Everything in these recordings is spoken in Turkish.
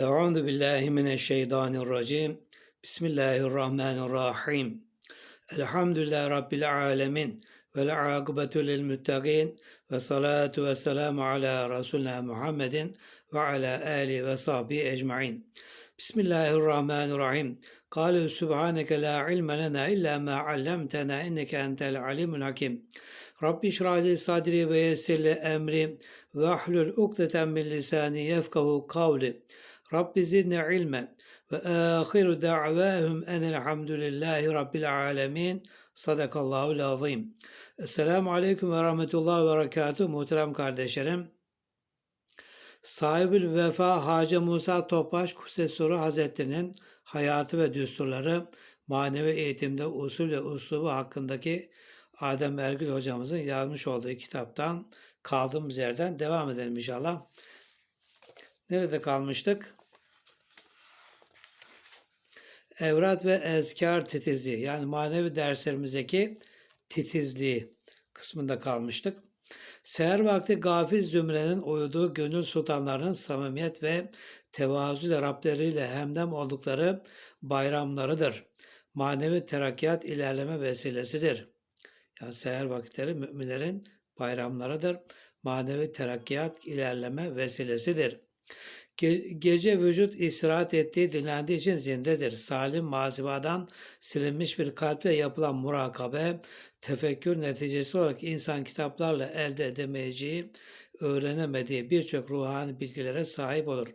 Euzu billahi mineşşeytanirracim. Bismillahirrahmanirrahim. Elhamdülillahi rabbil alamin. Vel akibetu lil muttaqin ve salatu ve selamu ala Resulina Muhammedin ve ala ali ve sahbihi ecmaîn. Bismillahirrahmanirrahim. Kalu subhaneke la ilme lena illa ma allamtena inneke entel alimul hakim. Rabbi şrah li sadri ve yessir li emri ve ahlul ukdeten min lisani yefkahu kavli. Rabbi zidni ilme ve ahiru da'vahum enelhamdülillahi rabbil alemin. Sadakallahu azim. Esselamu aleyküm ve rahmetullahi ve berekatuhu muhterem kardeşlerim. Sahibül Vefa Hacı Musa Topbaş Kusesuru Hazretleri'nin hayatı ve düsturları manevi eğitimde usul ve uslubu hakkındaki Adem Ergül hocamızın yazmış olduğu kitaptan kaldığımız yerden devam edelim inşallah. Nerede kalmıştık? Evrat ve ezkar titizliği yani manevi derslerimizdeki titizliği kısmında kalmıştık. Seher vakti gafil zümrenin uyuduğu gönül sultanlarının samimiyet ve tevazu ile Rableriyle hemdem oldukları bayramlarıdır. Manevi terakkiyat ilerleme vesilesidir. Yani seher vakitleri müminlerin bayramlarıdır. Manevi terakkiyat ilerleme vesilesidir. Ge- gece vücut istirahat ettiği, dinlendiği için zindedir. Salim mazibadan silinmiş bir kalple yapılan murakabe, tefekkür neticesi olarak insan kitaplarla elde edemeyeceği, öğrenemediği birçok ruhani bilgilere sahip olur.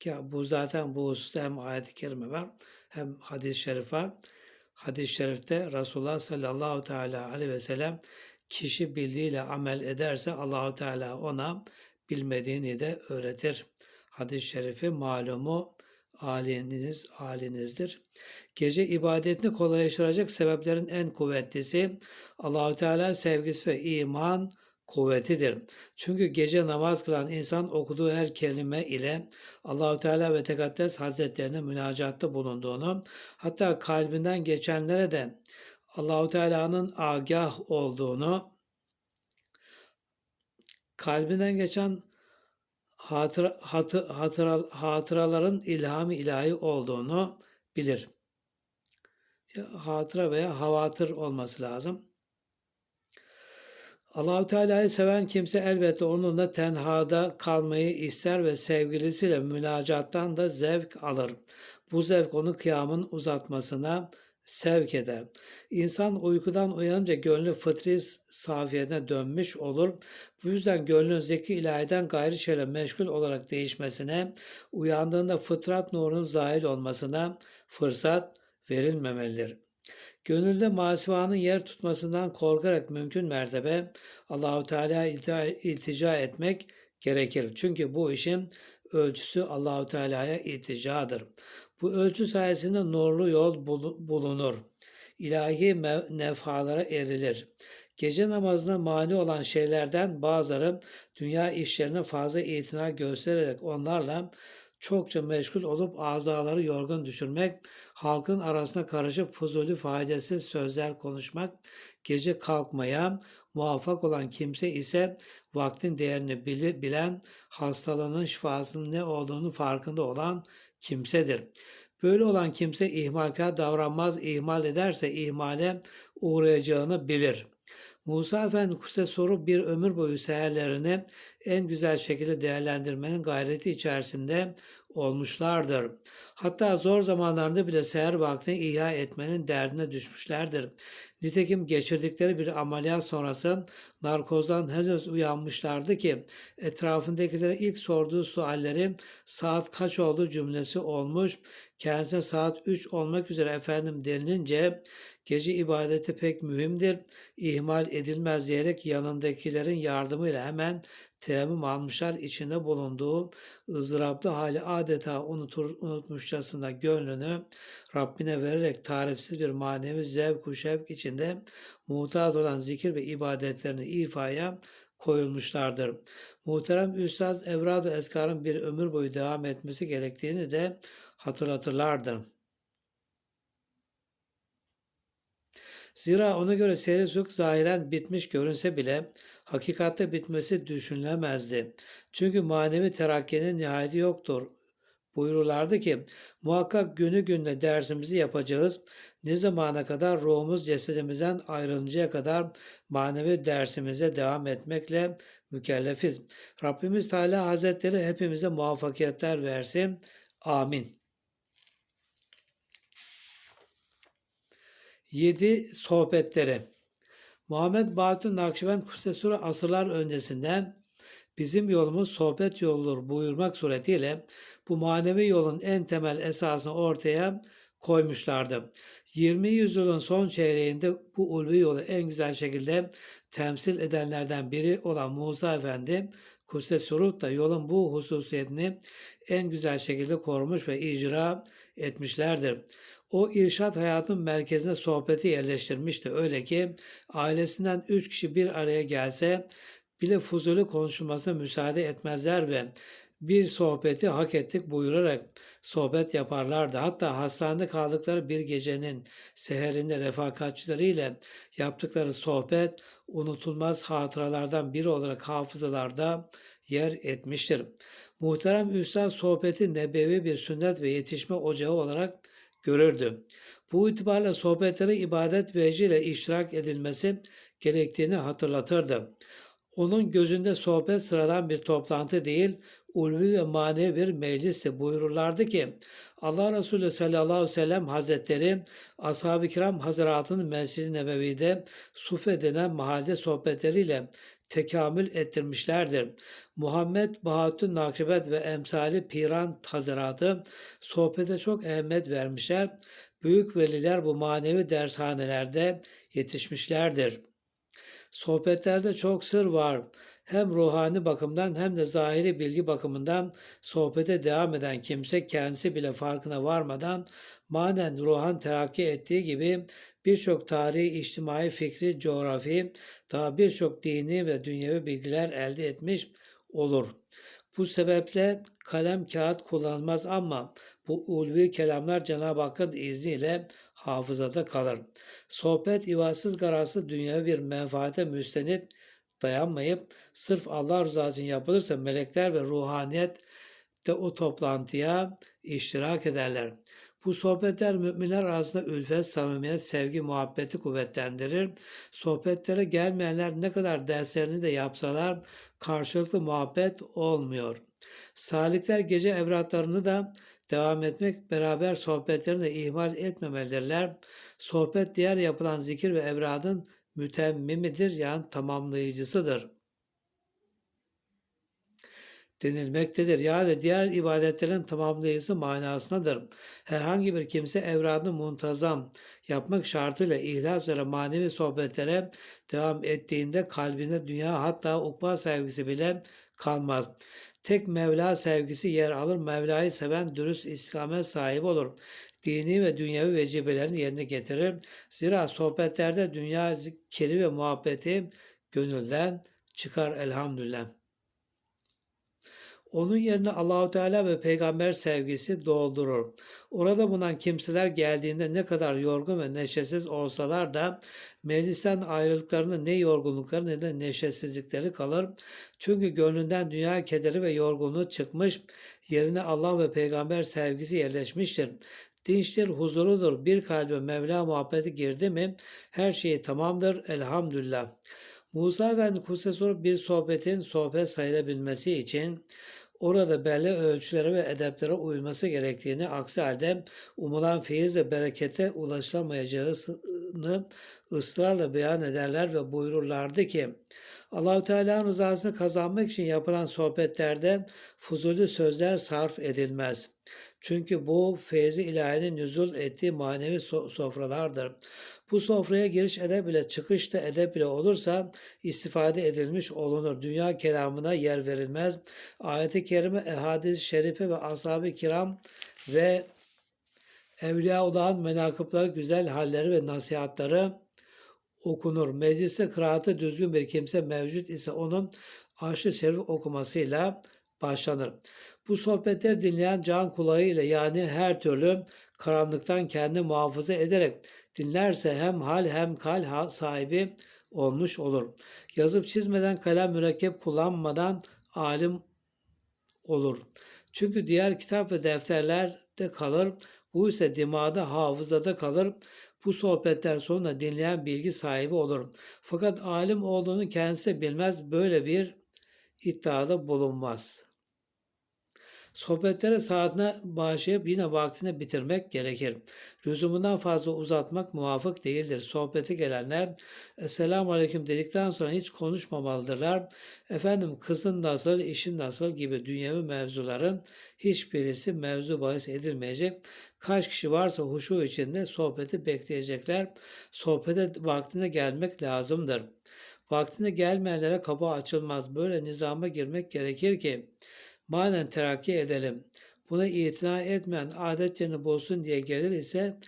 Ki bu zaten bu hususta hem ayet-i kerime var hem hadis-i şerif var. Hadis-i şerifte Resulullah sallallahu teala aleyhi ve sellem kişi bildiğiyle amel ederse Allahu Teala ona bilmediğini de öğretir. Hadis-i şerifi malumu aliniz alinizdir. Gece ibadetini kolaylaştıracak sebeplerin en kuvvetlisi Allahu Teala sevgisi ve iman kuvvetidir. Çünkü gece namaz kılan insan okuduğu her kelime ile Allahu Teala ve Tekaddes Hazretlerine münacatta bulunduğunu, hatta kalbinden geçenlere de Allahu Teala'nın agah olduğunu, kalbinden geçen hatıra, hatı, hatıra, hatıraların ilham ilahi olduğunu bilir. Hatıra veya havatır olması lazım. Allahu Teala'yı seven kimse elbette onunla tenhada kalmayı ister ve sevgilisiyle münacattan da zevk alır. Bu zevk onu kıyamın uzatmasına sevk eder. İnsan uykudan uyanınca gönlü fıtri safiyetine dönmüş olur. Bu yüzden gönlün zeki ilahiden gayri şeyle meşgul olarak değişmesine, uyandığında fıtrat nurunun zahil olmasına fırsat verilmemelidir. Gönülde masivanın yer tutmasından korkarak mümkün mertebe Allahu Teala iltica etmek gerekir. Çünkü bu işin ölçüsü Allahu Teala'ya ilticadır. Bu ölçü sayesinde nurlu yol bulunur. İlahi nefhalara erilir. Gece namazına mani olan şeylerden bazıları dünya işlerine fazla itina göstererek onlarla çokça meşgul olup azaları yorgun düşürmek, halkın arasına karışıp fuzuli faydasız sözler konuşmak, gece kalkmaya muvaffak olan kimse ise vaktin değerini bilen, hastalığının şifasının ne olduğunu farkında olan kimsedir. Böyle olan kimse ihmalkar davranmaz, ihmal ederse ihmale uğrayacağını bilir. Musa Efendi Kuse soru bir ömür boyu seherlerini en güzel şekilde değerlendirmenin gayreti içerisinde olmuşlardır. Hatta zor zamanlarında bile seher vaktini ihya etmenin derdine düşmüşlerdir. Nitekim geçirdikleri bir ameliyat sonrası narkozdan henüz uyanmışlardı ki etrafındakilere ilk sorduğu sualleri saat kaç oldu cümlesi olmuş. Kendisine saat 3 olmak üzere efendim denilince gece ibadeti pek mühimdir, ihmal edilmez diyerek yanındakilerin yardımıyla hemen teyemmüm almışlar. içinde bulunduğu ızdıraplı hali adeta unutur, unutmuşçasına gönlünü Rabbine vererek tarifsiz bir manevi zevk şevk içinde muhtaç olan zikir ve ibadetlerini ifaya koyulmuşlardır. Muhterem Üstad Evrad-ı Eskar'ın bir ömür boyu devam etmesi gerektiğini de hatırlatırlardı. Zira ona göre seyri zahiren bitmiş görünse bile hakikatte bitmesi düşünülemezdi. Çünkü manevi terakkinin nihayeti yoktur. Buyururlardı ki muhakkak günü gününe dersimizi yapacağız. Ne zamana kadar ruhumuz cesedimizden ayrılıncaya kadar manevi dersimize devam etmekle mükellefiz. Rabbimiz Teala Hazretleri hepimize muvaffakiyetler versin. Amin. 7. Sohbetleri Muhammed Bahattin Nakşibend Kudsesuri asırlar öncesinden bizim yolumuz sohbet yoludur buyurmak suretiyle bu manevi yolun en temel esasını ortaya koymuşlardı. 20 yüzyılın son çeyreğinde bu ulvi yolu en güzel şekilde temsil edenlerden biri olan Musa Efendi Kudüs'e da yolun bu hususiyetini en güzel şekilde korumuş ve icra etmişlerdir. O irşat hayatın merkezine sohbeti yerleştirmişti. Öyle ki ailesinden üç kişi bir araya gelse bile fuzuli konuşulmasına müsaade etmezler ve bir sohbeti hak ettik buyurarak sohbet yaparlardı. Hatta hastanede kaldıkları bir gecenin seherinde refakatçileriyle yaptıkları sohbet unutulmaz hatıralardan biri olarak hafızalarda yer etmiştir. Muhterem Üstad sohbeti nebevi bir sünnet ve yetişme ocağı olarak görürdü. Bu itibarla sohbetlere ibadet vecihle iştirak edilmesi gerektiğini hatırlatırdı. Onun gözünde sohbet sıradan bir toplantı değil, ulvi ve manevi bir meclisti. Buyururlardı ki, Allah Resulü sallallahu aleyhi ve sellem hazretleri ashab-ı kiram hazretinin Mescid-i Nebevi'de Sufe denen mahalle sohbetleriyle tekamül ettirmişlerdir. Muhammed Bahattin Nakşibet ve emsali Piran Hazretleri sohbete çok ehemmiyet vermişler. Büyük veliler bu manevi dershanelerde yetişmişlerdir. Sohbetlerde çok sır var. Hem ruhani bakımdan hem de zahiri bilgi bakımından sohbete devam eden kimse kendisi bile farkına varmadan manen ruhan terakki ettiği gibi birçok tarihi, içtimai, fikri, coğrafi, daha birçok dini ve dünyevi bilgiler elde etmiş olur. Bu sebeple kalem kağıt kullanılmaz ama bu ulvi kelamlar Cenab-ı Hakk'ın izniyle hafızada kalır. Sohbet ivasız garazsız dünyevi bir menfaate müstenit dayanmayıp sırf Allah rızası için yapılırsa melekler ve ruhaniyet de o toplantıya iştirak ederler. Bu sohbetler müminler arasında ülfet, samimiyet, sevgi, muhabbeti kuvvetlendirir. Sohbetlere gelmeyenler ne kadar derslerini de yapsalar karşılıklı muhabbet olmuyor. Salikler gece evratlarını da devam etmek beraber sohbetlerini de ihmal etmemelidirler. Sohbet diğer yapılan zikir ve evradın mütemmimidir yani tamamlayıcısıdır denilmektedir. Yani diğer ibadetlerin tamamlayıcısı manasındadır. Herhangi bir kimse evradını muntazam yapmak şartıyla ihlas üzere manevi sohbetlere devam ettiğinde kalbinde dünya hatta ukba sevgisi bile kalmaz. Tek Mevla sevgisi yer alır. Mevla'yı seven dürüst istikamet sahibi olur. Dini ve dünyevi vecibelerini yerine getirir. Zira sohbetlerde dünya zikri ve muhabbeti gönülden çıkar elhamdülillah. Onun yerine Allahu Teala ve peygamber sevgisi doldurur. Orada bulunan kimseler geldiğinde ne kadar yorgun ve neşesiz olsalar da meclisten ayrılıklarında ne yorgunlukları ne de neşesizlikleri kalır. Çünkü gönlünden dünya kederi ve yorgunluğu çıkmış, yerine Allah ve peygamber sevgisi yerleşmiştir. Dinçtir, huzurudur. Bir kalbe Mevla muhabbeti girdi mi her şey tamamdır. Elhamdülillah. Musa Efendi Kudsesur bir sohbetin sohbet sayılabilmesi için orada belli ölçülere ve edeplere uyulması gerektiğini aksi halde umulan feyiz ve berekete ulaşılamayacağını ısrarla beyan ederler ve buyururlardı ki Allahu Teala'nın rızasını kazanmak için yapılan sohbetlerde fuzuli sözler sarf edilmez. Çünkü bu feyzi ilahinin nüzul ettiği manevi sofralardır. Bu sofraya giriş edep ile çıkış da edep ile olursa istifade edilmiş olunur. Dünya kelamına yer verilmez. Ayet-i kerime, ehadis-i şerife ve ashab-ı kiram ve Evliyaullah'ın menakıpları, güzel halleri ve nasihatları okunur. Mecliste kıraatı düzgün bir kimse mevcut ise onun aşırı şerif okumasıyla başlanır. Bu sohbetler dinleyen can kulağıyla yani her türlü karanlıktan kendi muhafaza ederek dinlerse hem hal hem kal sahibi olmuş olur. Yazıp çizmeden kalem mürekkep kullanmadan alim olur. Çünkü diğer kitap ve defterlerde kalır. Bu ise dimağda, hafızada kalır. Bu sohbetler sonunda dinleyen bilgi sahibi olur. Fakat alim olduğunu kendisi bilmez. Böyle bir iddiada bulunmaz. Sohbetlere saatine bağışlayıp yine vaktine bitirmek gerekir. Lüzumundan fazla uzatmak muvafık değildir. Sohbete gelenler Esselamu Aleyküm dedikten sonra hiç konuşmamalıdırlar. Efendim kızın nasıl, işin nasıl gibi dünyevi mevzuların hiçbirisi mevzu bahis edilmeyecek. Kaç kişi varsa huşu içinde sohbeti bekleyecekler. Sohbete vaktine gelmek lazımdır. Vaktine gelmeyenlere kapı açılmaz. Böyle nizama girmek gerekir ki manen terakki edelim. Buna itina etmeyen adetlerini bozsun diye gelir ise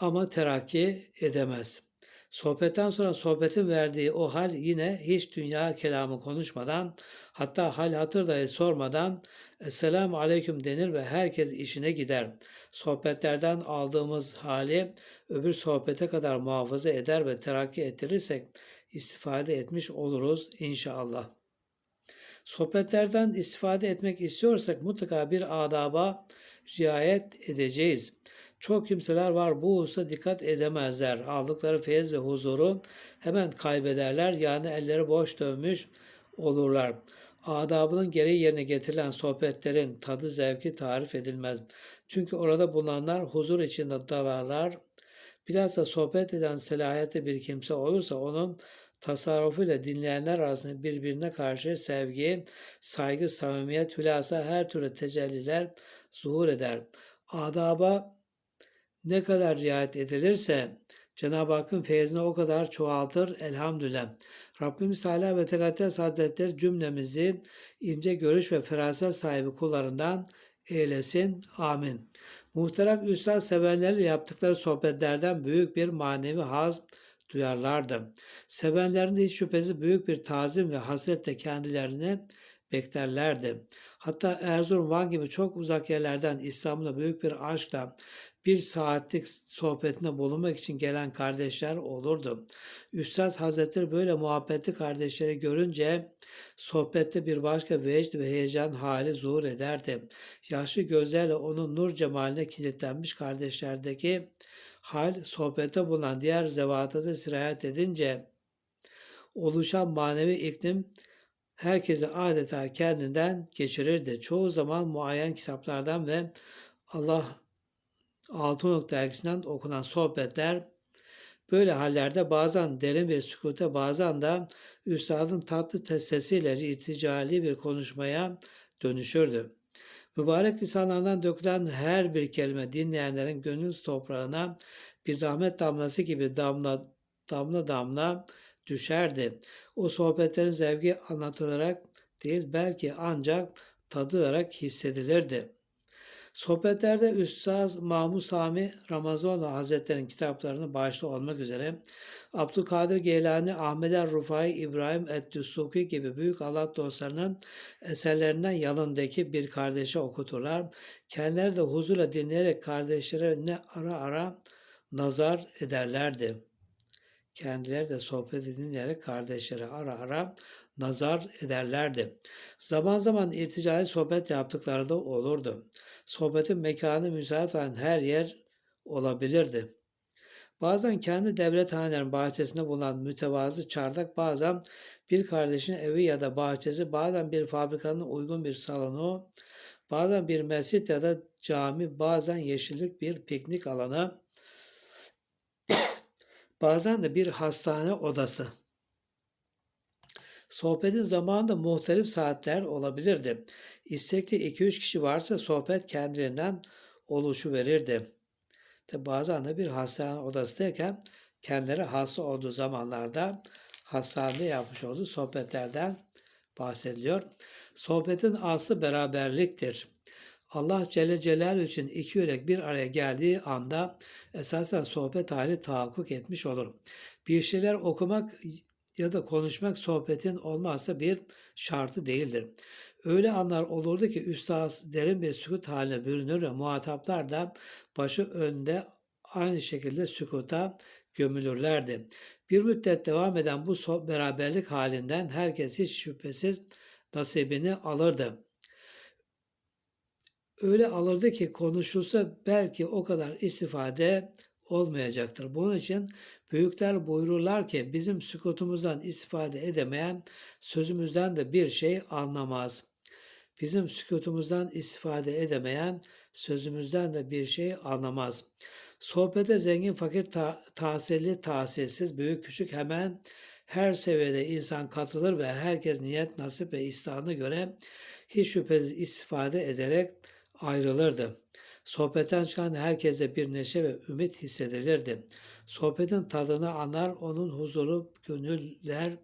ama terakki edemez. Sohbetten sonra sohbetin verdiği o hal yine hiç dünya kelamı konuşmadan hatta hal hatır dahi sormadan Esselamu Aleyküm denir ve herkes işine gider. Sohbetlerden aldığımız hali öbür sohbete kadar muhafaza eder ve terakki ettirirsek istifade etmiş oluruz inşallah. Sohbetlerden istifade etmek istiyorsak mutlaka bir adaba riayet edeceğiz. Çok kimseler var bu hususa dikkat edemezler. Aldıkları feyiz ve huzuru hemen kaybederler. Yani elleri boş dönmüş olurlar. Adabının gereği yerine getirilen sohbetlerin tadı zevki tarif edilmez. Çünkü orada bulunanlar huzur içinde dalarlar. Bilhassa sohbet eden selahiyetli bir kimse olursa onun tasarrufuyla dinleyenler arasında birbirine karşı sevgi, saygı, samimiyet, hülasa her türlü tecelliler zuhur eder. Adaba ne kadar riayet edilirse Cenab-ı Hakk'ın feyzini o kadar çoğaltır elhamdülillah. Rabbimiz Teala ve Tekaddes Hazretleri cümlemizi ince görüş ve feraset sahibi kullarından eylesin. Amin. Muhterem Üstad sevenlerle yaptıkları sohbetlerden büyük bir manevi haz duyarlardı. Sevenlerinde hiç şüphesiz büyük bir tazim ve hasretle kendilerini beklerlerdi. Hatta Erzurum, Van gibi çok uzak yerlerden İslam'la büyük bir aşkla bir saatlik sohbetine bulunmak için gelen kardeşler olurdu. Üstad Hazretleri böyle muhabbetli kardeşleri görünce sohbette bir başka vecd ve heyecan hali zuhur ederdi. Yaşlı gözlerle onun nur cemaline kilitlenmiş kardeşlerdeki hal sohbette bulunan diğer zevata da sirayet edince oluşan manevi iklim herkesi adeta kendinden geçirirdi. Çoğu zaman muayyen kitaplardan ve Allah Altınoluk dergisinden okunan sohbetler böyle hallerde bazen derin bir sükute bazen de üstadın tatlı sesiyle irticali bir konuşmaya dönüşürdü. Mübarek lisanlardan dökülen her bir kelime dinleyenlerin gönül toprağına bir rahmet damlası gibi damla damla damla düşerdi. O sohbetlerin zevki anlatılarak değil belki ancak tadılarak hissedilirdi. Sohbetlerde Üstaz Mahmud Sami Ramazanoğlu Hazretleri'nin kitaplarını başta olmak üzere Abdülkadir Geylani, Ahmet er Rufai, İbrahim Eddüsuki gibi büyük Allah dostlarının eserlerinden yanındaki bir kardeşe okuturlar. Kendileri de huzurla dinleyerek kardeşlere ne ara ara nazar ederlerdi. Kendileri de sohbet dinleyerek kardeşlere ara ara nazar ederlerdi. Zaman zaman irticai sohbet yaptıkları da olurdu. Sohbetin mekanı müsait olan her yer olabilirdi. Bazen kendi devlet hanelerin bahçesinde bulunan mütevazı çardak bazen bir kardeşin evi ya da bahçesi, bazen bir fabrikanın uygun bir salonu, bazen bir mescit ya da cami, bazen yeşillik bir piknik alanı, bazen de bir hastane odası. Sohbetin zamanında muhtelif saatler olabilirdi. İstekli 2-3 kişi varsa sohbet kendiliğinden oluşu verirdi. De bazen de bir hastane odası derken kendileri hasta olduğu zamanlarda hastanede yapmış olduğu sohbetlerden bahsediliyor. Sohbetin aslı beraberliktir. Allah Celle Celaluhu için iki yürek bir araya geldiği anda esasen sohbet hali tahakkuk etmiş olur. Bir şeyler okumak ya da konuşmak sohbetin olmazsa bir şartı değildir. Öyle anlar olurdu ki üstad derin bir sükut haline bürünür ve muhataplar da başı önde aynı şekilde sükuta gömülürlerdi. Bir müddet devam eden bu beraberlik halinden herkes hiç şüphesiz nasibini alırdı. Öyle alırdı ki konuşulsa belki o kadar istifade olmayacaktır. Bunun için büyükler buyururlar ki bizim sükutumuzdan istifade edemeyen sözümüzden de bir şey anlamaz. Bizim sükutumuzdan istifade edemeyen sözümüzden de bir şey anlamaz. Sohbete zengin, fakir, ta- tahsilli, tahsilsiz, büyük, küçük hemen her seviyede insan katılır ve herkes niyet, nasip ve istihdamına göre hiç şüphesiz istifade ederek ayrılırdı. Sohbetten çıkan herkese bir neşe ve ümit hissedilirdi. Sohbetin tadını anlar, onun huzuru gönüller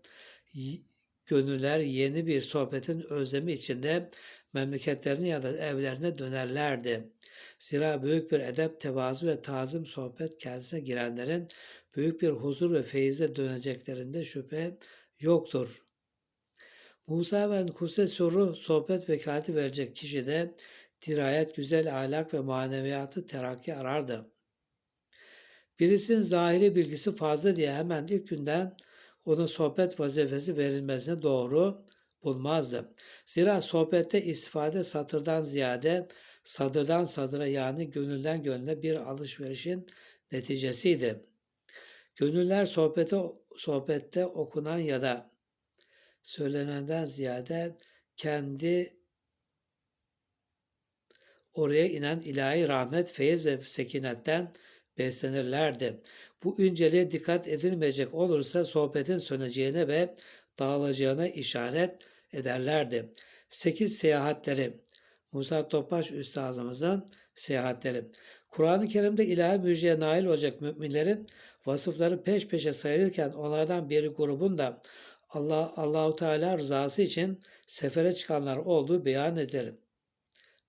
gönüller yeni bir sohbetin özlemi içinde memleketlerine ya da evlerine dönerlerdi. Zira büyük bir edep, tevazu ve tazim sohbet kendisine girenlerin büyük bir huzur ve feyizle döneceklerinde şüphe yoktur. Musa ve Kuse soru sohbet vekaleti verecek kişi de dirayet, güzel ahlak ve maneviyatı terakki arardı. Birisinin zahiri bilgisi fazla diye hemen ilk günden ona sohbet vazifesi verilmesine doğru bulmazdı. Zira sohbette istifade satırdan ziyade sadırdan sadıra yani gönülden gönüle bir alışverişin neticesiydi. Gönüller sohbete, sohbette okunan ya da söylenenden ziyade kendi oraya inen ilahi rahmet, feyiz ve sekinetten beslenirlerdi. Bu inceliğe dikkat edilmeyecek olursa sohbetin söneceğine ve dağılacağına işaret ederlerdi. Sekiz seyahatleri Musa Topbaş Üstazımızın seyahatleri. Kur'an-ı Kerim'de ilahi müjdeye nail olacak müminlerin vasıfları peş peşe sayılırken onlardan bir grubun da Allah Allahu Teala rızası için sefere çıkanlar olduğu beyan edilir.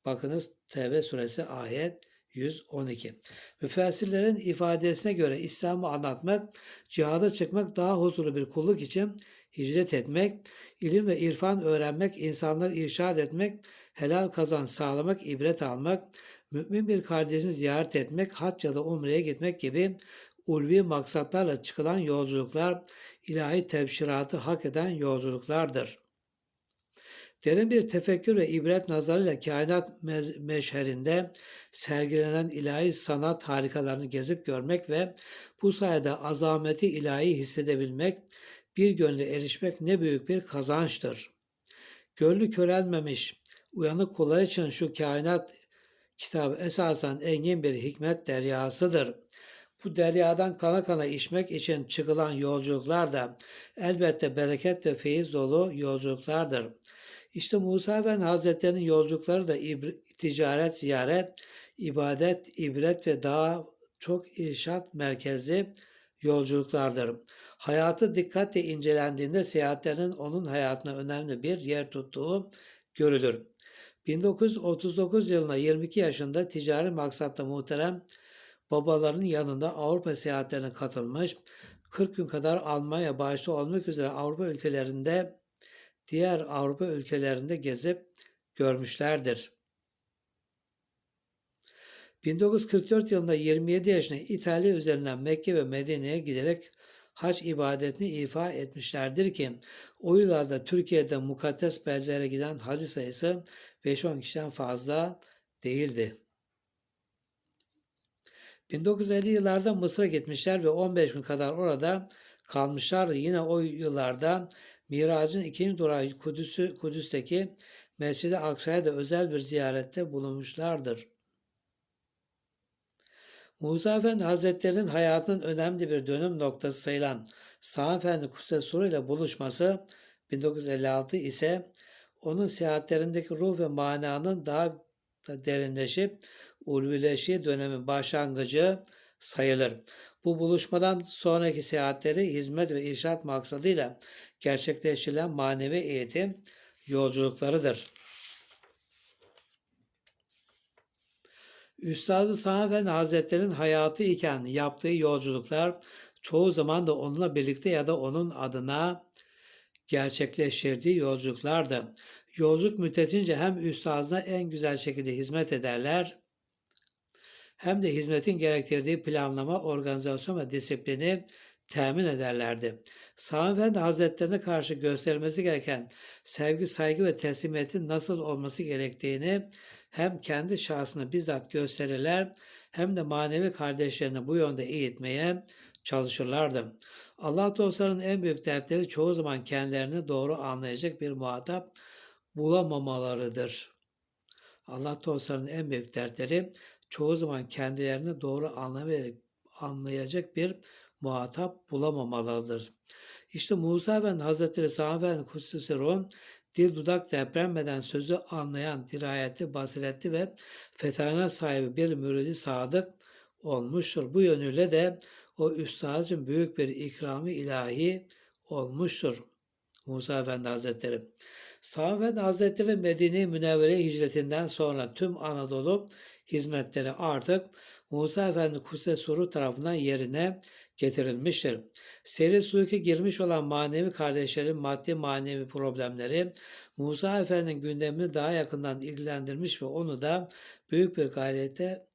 Bakınız Tevbe suresi ayet 112. Müfessirlerin ifadesine göre İslam'ı anlatmak, cihada çıkmak daha huzurlu bir kulluk için hicret etmek, ilim ve irfan öğrenmek, insanları irşad etmek, helal kazan sağlamak, ibret almak, mümin bir kardeşini ziyaret etmek, hac ya da umreye gitmek gibi ulvi maksatlarla çıkılan yolculuklar, ilahi tebşiratı hak eden yolculuklardır. Derin bir tefekkür ve ibret nazarıyla kainat meşherinde sergilenen ilahi sanat harikalarını gezip görmek ve bu sayede azameti ilahi hissedebilmek, bir gönle erişmek ne büyük bir kazançtır. Gönlü körelmemiş, uyanık kullar için şu kainat kitabı esasen engin bir hikmet deryasıdır. Bu deryadan kana kana içmek için çıkılan yolculuklar da elbette bereket ve feyiz dolu yolculuklardır. İşte Musa ben Hazretleri'nin yolculukları da ticaret, ziyaret, ibadet, ibret ve daha çok irşat merkezli yolculuklardır. Hayatı dikkatle incelendiğinde seyahatlerinin onun hayatına önemli bir yer tuttuğu görülür. 1939 yılında 22 yaşında ticari maksatla muhterem babalarının yanında Avrupa seyahatlerine katılmış, 40 gün kadar Almanya başta olmak üzere Avrupa ülkelerinde diğer Avrupa ülkelerinde gezip görmüşlerdir. 1944 yılında 27 yaşında İtalya üzerinden Mekke ve Medine'ye giderek hac ibadetini ifa etmişlerdir ki o yıllarda Türkiye'de mukaddes beldelere giden hacı sayısı 5-10 kişiden fazla değildi. 1950 yıllarda Mısır'a gitmişler ve 15 gün kadar orada kalmışlardı. Yine o yıllarda Mirac'ın ikinci durağı Kudüs'ü, Kudüs'teki Mescid-i Aksa'ya da özel bir ziyarette bulunmuşlardır. Musa Efendi Hazretleri'nin hayatının önemli bir dönüm noktası sayılan Sağ Efendi Suru ile buluşması 1956 ise onun seyahatlerindeki ruh ve mananın daha da derinleşip ulvileştiği dönemin başlangıcı sayılır. Bu buluşmadan sonraki seyahatleri hizmet ve irşat maksadıyla gerçekleştirilen manevi eğitim yolculuklarıdır. Üstad-ı Sami Hazretleri'nin hayatı iken yaptığı yolculuklar çoğu zaman da onunla birlikte ya da onun adına gerçekleştirdiği yolculuklardı. Yolculuk müddetince hem üstadına en güzel şekilde hizmet ederler hem de hizmetin gerektirdiği planlama, organizasyon ve disiplini temin ederlerdi. Sami Efendi Hazretlerine karşı gösterilmesi gereken sevgi, saygı ve teslimiyetin nasıl olması gerektiğini hem kendi şahsına bizzat gösterirler hem de manevi kardeşlerini bu yönde eğitmeye çalışırlardı. Allah dostlarının en büyük dertleri çoğu zaman kendilerini doğru anlayacak bir muhatap bulamamalarıdır. Allah dostlarının en büyük dertleri çoğu zaman kendilerini doğru anlayacak bir muhatap bulamamalarıdır. İşte Musa Efendi Hazretleri Sami Efendi Kususi Ruh'un dil dudak depremeden sözü anlayan dirayetli, basiretli ve fetana sahibi bir müridi sadık olmuştur. Bu yönüyle de o üstazın büyük bir ikramı ilahi olmuştur. Musa Efendi Hazretleri. Efendi Hazretleri Medine Münevvere hicretinden sonra tüm Anadolu hizmetleri artık Musa Efendi Kuse Suru tarafından yerine getirilmiştir. Seri suyuki girmiş olan manevi kardeşlerin maddi manevi problemleri Musa Efendi'nin gündemini daha yakından ilgilendirmiş ve onu da büyük bir gayrete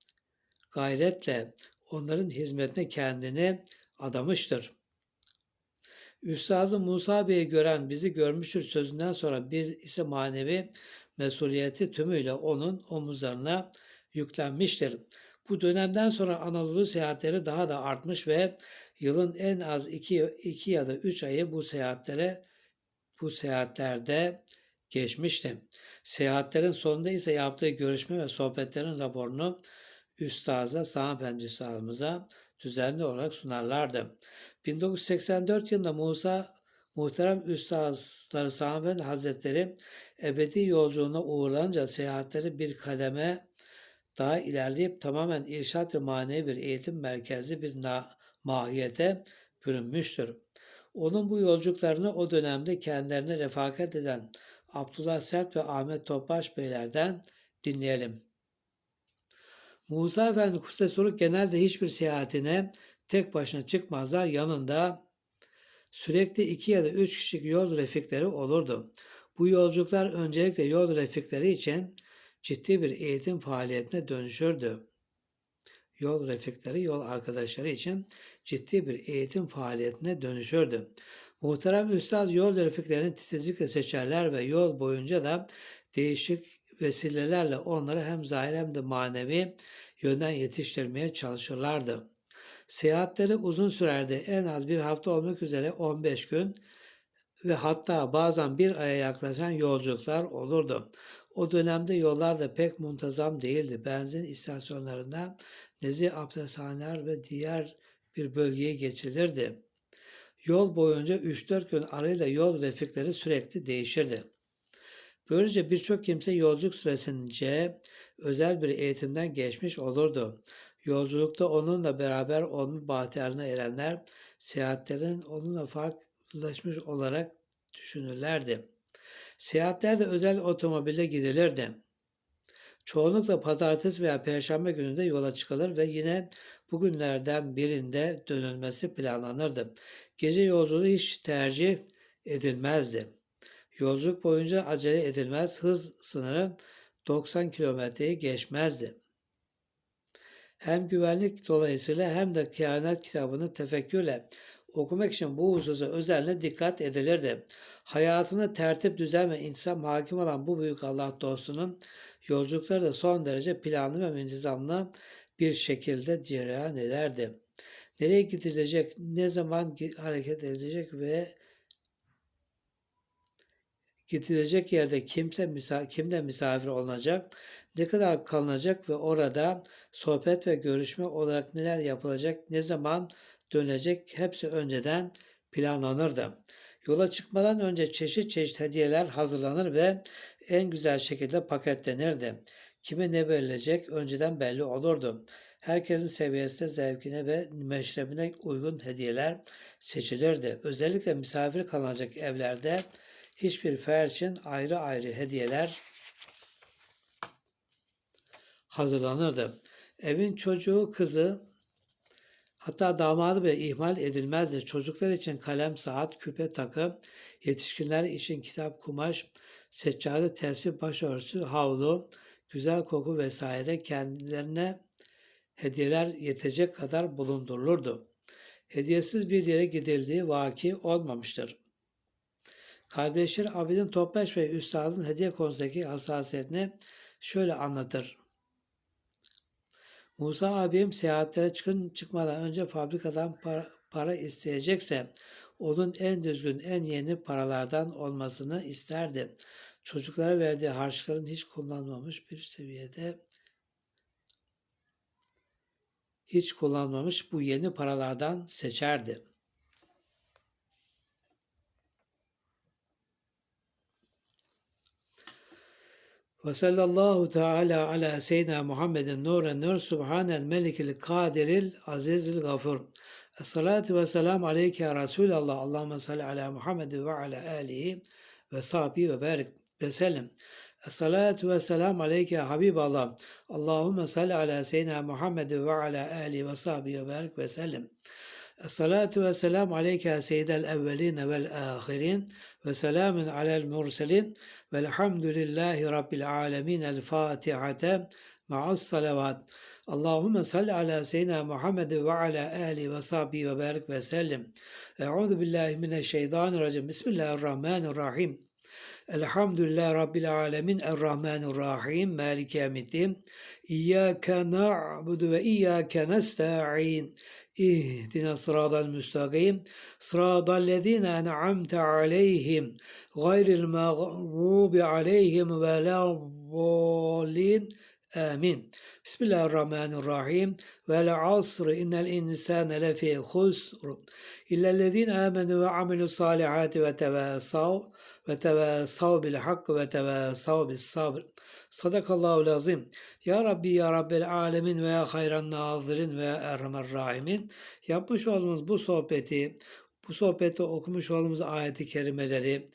gayretle onların hizmetine kendini adamıştır. Üstazı Musa Bey'i gören bizi görmüştür sözünden sonra bir ise manevi mesuliyeti tümüyle onun omuzlarına yüklenmiştir. Bu dönemden sonra Anadolu seyahatleri daha da artmış ve yılın en az iki, iki ya da üç ayı bu seyahatlere bu seyahatlerde geçmişti. Seyahatlerin sonunda ise yaptığı görüşme ve sohbetlerin raporunu Üstaz'a, Sami Efendi Üstazımıza düzenli olarak sunarlardı. 1984 yılında Musa Muhterem Üstazları Efendi Hazretleri ebedi yolculuğuna uğurlanınca seyahatleri bir kademe daha ilerleyip tamamen irşat ve manevi bir eğitim merkezi bir mahiyete bürünmüştür. Onun bu yolculuklarını o dönemde kendilerine refakat eden Abdullah Sert ve Ahmet Topbaş Beylerden dinleyelim. Musa Efendi Kusesuruk genelde hiçbir seyahatine tek başına çıkmazlar. Yanında sürekli iki ya da üç kişilik yol refikleri olurdu. Bu yolculuklar öncelikle yol refikleri için ciddi bir eğitim faaliyetine dönüşürdü. Yol refikleri, yol arkadaşları için ciddi bir eğitim faaliyetine dönüşürdü. Muhterem Üstad yol refiklerini titizlikle seçerler ve yol boyunca da değişik vesilelerle onları hem zahir hem de manevi yönden yetiştirmeye çalışırlardı. Seyahatleri uzun sürerdi. En az bir hafta olmak üzere 15 gün ve hatta bazen bir aya yaklaşan yolculuklar olurdu. O dönemde yollar da pek muntazam değildi. Benzin istasyonlarında nezi abdesthaneler ve diğer bir bölgeye geçilirdi. Yol boyunca 3-4 gün arayla yol refikleri sürekli değişirdi. Böylece birçok kimse yolculuk süresince özel bir eğitimden geçmiş olurdu. Yolculukta onunla beraber onun bahtiyarına erenler seyahatlerin onunla farklılaşmış olarak düşünürlerdi. Seyahatlerde özel otomobille gidilirdi. Çoğunlukla pazartesi veya perşembe gününde yola çıkılır ve yine bugünlerden birinde dönülmesi planlanırdı. Gece yolculuğu hiç tercih edilmezdi. Yolculuk boyunca acele edilmez, hız sınırı 90 kilometreyi geçmezdi. Hem güvenlik dolayısıyla hem de kehanet kitabını tefekkürle okumak için bu hususa özenle dikkat edilirdi. Hayatına tertip, düzen ve insan hakim olan bu büyük Allah dostunun yolculukları da son derece planlı ve müntizamlı bir şekilde cereyan ederdi. Nereye gidilecek, ne zaman hareket edilecek ve gidilecek yerde kimse kimde misafir olunacak, ne kadar kalınacak ve orada sohbet ve görüşme olarak neler yapılacak, ne zaman dönecek hepsi önceden planlanırdı. Yola çıkmadan önce çeşit çeşit hediyeler hazırlanır ve en güzel şekilde paketlenirdi. Kime ne verilecek önceden belli olurdu. Herkesin seviyesine, zevkine ve meşrebine uygun hediyeler seçilirdi. Özellikle misafir kalınacak evlerde hiçbir fer için ayrı ayrı hediyeler hazırlanırdı. Evin çocuğu, kızı, hatta damadı bile ihmal edilmezdi. Çocuklar için kalem, saat, küpe, takı, yetişkinler için kitap, kumaş, seccade, tesbih, başörtüsü, havlu, güzel koku vesaire kendilerine hediyeler yetecek kadar bulundurulurdu. hediyesiz bir yere gidildiği vaki olmamıştır. Kardeşler Abidin Topbaş ve Üstad'ın hediye konusundaki hassasiyetini şöyle anlatır. Musa abim seyahatlere çıkın çıkmadan önce fabrikadan para, para isteyecekse onun en düzgün, en yeni paralardan olmasını isterdi. Çocuklara verdiği harçların hiç kullanmamış bir seviyede hiç kullanmamış bu yeni paralardan seçerdi. Ve sallallahu teala ala seyyidina Muhammedin nuren nur subhanel melikil kadiril azizil gafur. Esselatu ve selam aleyke ya Resulallah. Allahümme salli ala Muhammed ve ala alihi ve sahbihi ve barik ve sellem. Esselatu ve selam aleyke ya Habiballah. Allahümme salli ala seyyidina Muhammed ve ala alihi ve sahbihi ve barik ve sellem. Esselatu ve selam aleyke ya seyyidel evvelin vel ahirin ve selamun alel murselin velhamdülillahi rabbil alemin. El Fatihate ma'as salavat. Allahümme salli ala seyyidina Muhammed ve ala alihi ve sahbihi ve barik ve sellem. Euzu billahi mineşşeytanirracim. Bismillahirrahmanirrahim. Elhamdülillahi Rabbil alemin. Errahmanirrahim. Maliki yevmiddin. İyyâke na'budu ve iyyâke nesta'in. İhdina sıradal müstakim. Sıradal lezine en'amte aleyhim. Gayril mağrubi aleyhim ve la Amin. Bismillahirrahmanirrahim. Vel asr innel insane lefî husr. İllellezîne âmenû ve amilü salihati ve tevâsav ve tevâsav bil hak ve tevâsav bis sabr. Sadakallahu lazim. Ya Rabbi ya Rabbel alemin ve ya hayran nazirin ve ya erhamer rahimin. Yapmış olduğumuz bu sohbeti, bu sohbette okumuş olduğumuz ayeti kerimeleri,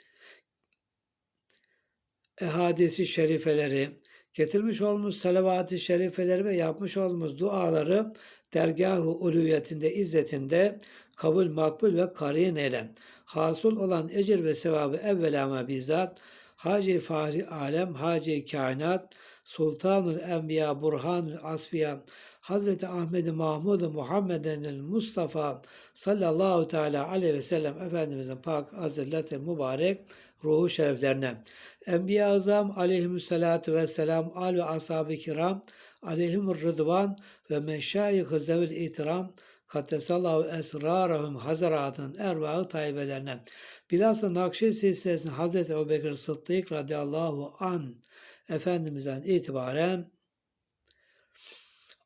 ehadisi şerifeleri, getirmiş olduğumuz salavat-ı şerifeleri ve yapmış olduğumuz duaları dergah-ı uluyetinde, izzetinde kabul, makbul ve karin eyle. Hasıl olan ecir ve sevabı evvelama bizzat, Hacı Fahri Alem, Hacı Kainat, Sultanul Enbiya, Burhanul Asfiya, Hazreti Ahmed Mahmud Muhammeden Mustafa sallallahu teala aleyhi ve sellem Efendimizin pak hazreti mübarek ruhu şeriflerine. Enbiya-ı Azam aleyhissalatu vesselam al ve ashab-ı kiram aleyhimur rıdvan ve meşayih-ı zevil itiram kattesallahu esrarahum hazaratın ervahı tayyibelerine. Bilhassa Nakşi silsilesinin Hazreti Ebubekir Sıddık radıyallahu an Efendimiz'den itibaren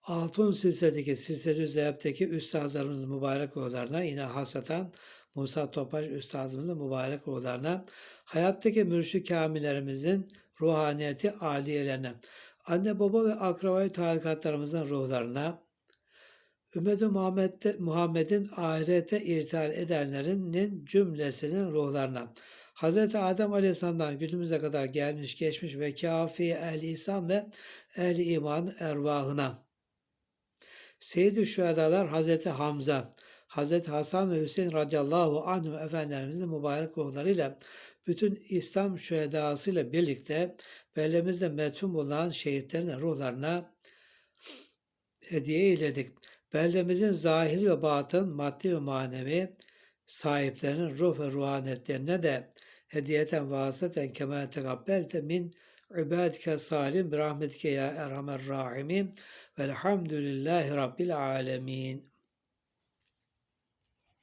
Altın silsiledeki silsile zehepteki üstadlarımızın mübarek ruhlarına yine hasaten Musa Topaş üstadımızın mübarek ruhlarına hayattaki mürşid kamillerimizin ruhaniyeti aliyelerine anne baba ve akrabayı tarikatlarımızın ruhlarına Ümmeti Muhammed'in Muhammed'in ahirete irtihal edenlerinin cümlesinin ruhlarına. Hz. Adem Aleyhisselam'dan günümüze kadar gelmiş geçmiş ve kafi ehli İslam ve ehli iman ervahına. Seyyid-i Şühedalar Hz. Hamza, Hz. Hasan ve Hüseyin radıyallahu anhum efendilerimizin mübarek ruhlarıyla bütün İslam şühedasıyla birlikte bellemizde metfun bulunan şehitlerin ruhlarına hediye eyledik. Beldemizin zahiri ve batın, maddi ve manevi sahiplerinin ruh ve ruhaniyetlerine de hediyeten vasıtaten kemâ tekabbelte min ibadike salim bi rahmetike ya erhamer rahimin velhamdülillahi rabbil alemin.